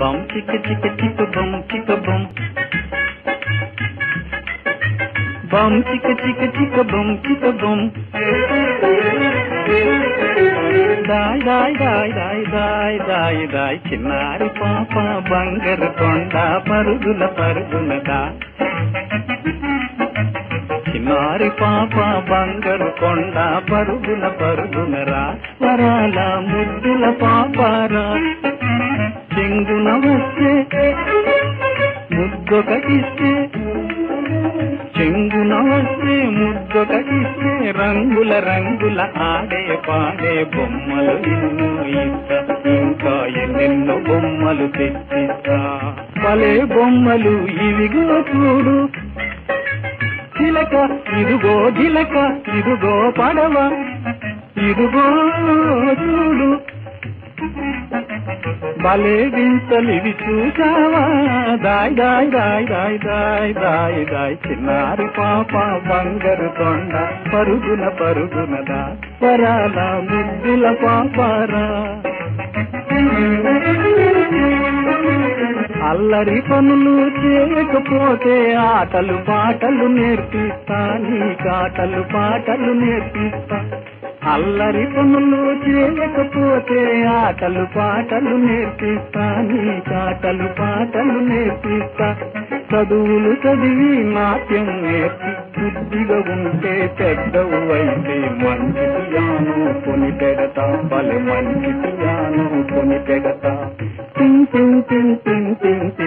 బం చిక్క చిక్క చిక్క బం చిక్క బం బం చిక్క చిక్క చిక్క బం చిక్క బం దాయ్ దాయ్ దాయ్ దాయ్ దాయ్ దాయ్ దాయ్ చిన్నారి పాప బంగారు కొండ పరుగుల పరుగున దా. చిన్నారి పాప బంగారు కొండ పరుగుల పరుగునరా వరాల ముద్దుల పాపారా చెంగున వస్తే ముద్దొకటిస్తే చెంగున వస్తే ముద్దొకటిస్తే రంగుల రంగుల ఆడే పాడే బొమ్మలు ఎన్నో ఇస్తా ఇంకా ఎన్నెన్నో బొమ్మలు తెచ్చిస్తా. పలే బొమ్మలు ఇవిగో చూడు. చిలక ఇదిగో జిలక ఇదిగో పడవ ఇదిగో చూడు భలే వింతలివి చూసావా దాయ్ దాయ్ దాయ్ దాయ్ దాయ్ దాయ్ దాయ్. చిన్నారి పాప బంగారు కొండ పరుగున పరుగునదా పరాల ముద్దుల పాపారా. అల్లరి పనులు చేయకపోతే ఆటలు పాటలు నేర్పిస్తా నీ కాటలు పాటలు నేర్పిస్తా. అల్లరి పనులు చేయకపోతే ఆటలు పాటలు నేర్పిస్తా నీ కాటలు పాటలు నేర్పిస్తా. చదువులు చదివి నాట్యం నేర్పి బుద్ధిగా ఉంటే పెద్దవు అయితే మంచి పియాను కొని పెడతా పలు మంచి పియాను కొని పెడతా. tim tim tim tim tim